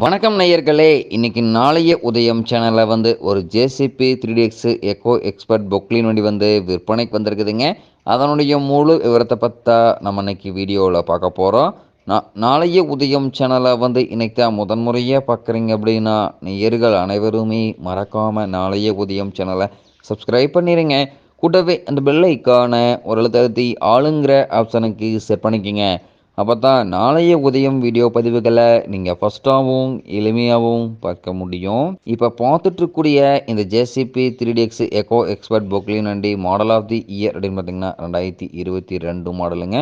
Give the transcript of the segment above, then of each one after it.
வணக்கம் நேயர்களே இன்னைக்கு நாளைய உதயம் சேனலில் வந்து ஒரு JCB three DX eco expert Poclain வண்டி வந்து விற்பனைக்கு வந்திருக்குதுங்க. அதனுடைய முழு விவரத்தை பற்றா நம்ம இன்னைக்கு வீடியோவில் பார்க்க போகிறோம் நான் நாளைய உதயம் சேனலை வந்து இன்னைக்கு தான் முதன்முறையாக பார்க்குறீங்க அப்படின்னா நேயர்கள் அனைவருமே மறக்காமல் நாளைய உதயம் சேனலை சப்ஸ்கிரைப் பண்ணிடுங்க கூட்டவே அந்த பெல் ஐக்கான ஒரு எழுத்தழுத்தி ஆளுங்கிற ஆப்ஷனுக்கு செட் பண்ணிக்கோங்க. அப்போ தான் நாளைய உதயம் வீடியோ பதிவுகளை நீங்கள் ஃபஸ்ட்டாகவும் எளிமையாகவும் பார்க்க முடியும். இப்போ பார்த்துட்ருக்கூடிய இந்த JCB three DX eco expert Poclain வண்டி மாடல் ஆஃப் தி இயர் அப்படின்னு பார்த்தீங்கன்னா ரெண்டாயிரத்தி இருபத்தி ரெண்டு மாடலுங்க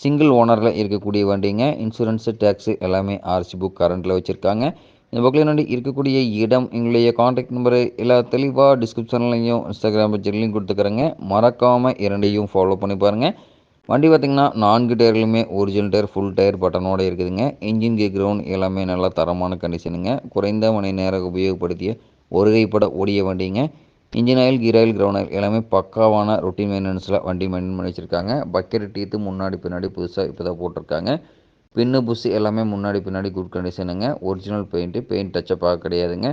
சிங்கிள் ஓனரில் இருக்கக்கூடிய வண்டிங்க. இன்சூரன்ஸு டேக்ஸு எல்லாமே ஆர்சி புக் கரண்ட்டில் வச்சுருக்காங்க. இந்த பொக்லின் வண்டி இருக்கக்கூடிய இடம் எங்களுடைய காண்டாக்ட் நம்பரு எல்லா தெளிவாக டிஸ்கிரிப்ஷன்லையும் இன்ஸ்டாகிராம் பட்ஜெட்லையும் கொடுத்துக்கிறேங்க. மறக்காமல் இரண்டையும் ஃபாலோ பண்ணி பாருங்கள் வண்டி பார்த்திங்கன்னா நான்கு டயர்லையுமே ஒரிஜினல் டயர் ஃபுல் டயர் பட்டனோடு இருக்குதுங்க. இன்ஜின் கே கிரவுண்ட் எல்லாமே நல்லா தரமான கண்டிஷனுங்க குறைந்த மணி நேரம் உபயோகப்படுத்திய ஒருகைப்பட ஓடிய வண்டிங்க. Engine oil gear oil ground oil எல்லாமே பக்காவான ரொட்டீன் மெயின்டெனன்ஸில் வண்டி மெயின்டைன் பண்ணி வச்சுருக்காங்க. பக்கெட் டீத்து முன்னாடி பின்னாடி புதுசாக இப்போ தான் போட்டிருக்காங்க. பின்னு புஷ் எல்லாமே முன்னாடி பின்னாடி குட் கண்டிஷனுங்க ஒரிஜினல் பெயிண்ட்டு பெயிண்ட் டச்சப்பாக கிடையாதுங்க.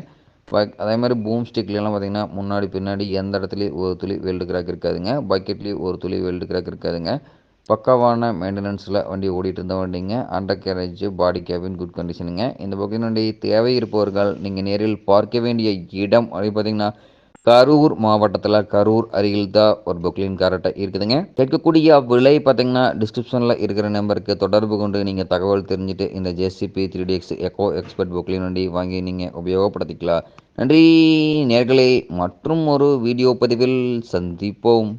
அதே மாதிரி பூம் ஸ்டிக்லாம் பார்த்திங்கன்னா முன்னாடி பின்னாடி எந்த இடத்துலையும் ஒரு துளி வெல்டு கிராக் இருக்காதுங்க. பக்கெட்லேயும் ஒரு துளி வெல்டு கிராக் இருக்காதுங்க. பக்காவான மெயின்டெனன்ஸில் வண்டி ஓடிட்டு இருந்த வண்டிங்க under garage body cabin good கண்டிஷனுங்க இந்த பக்கம் வண்டி தேவை இருப்பவர்கள் நீங்கள் நேரில் பார்க்க வேண்டிய இடம் அப்படி பார்த்தீங்கன்னா கரூர் மாவட்டத்தில் கரூர் அருகில் தான் ஒரு புக்லின் கார்ட்டை இருக்குதுங்க. கேட்கக்கூடிய விலை பார்த்தீங்கன்னா டிஸ்கிரிப்ஷனில் இருக்கிற நம்பருக்கு தொடர்பு கொண்டு நீங்கள் தகவல் தெரிஞ்சுட்டு இந்த JCB three DX eco expert Poclain வண்டி வாங்கி நீங்கள் உபயோகப்படுத்திக்கலாம். நன்றி நேர்களே. மற்றும் ஒரு வீடியோ பதிவில் சந்திப்போம்.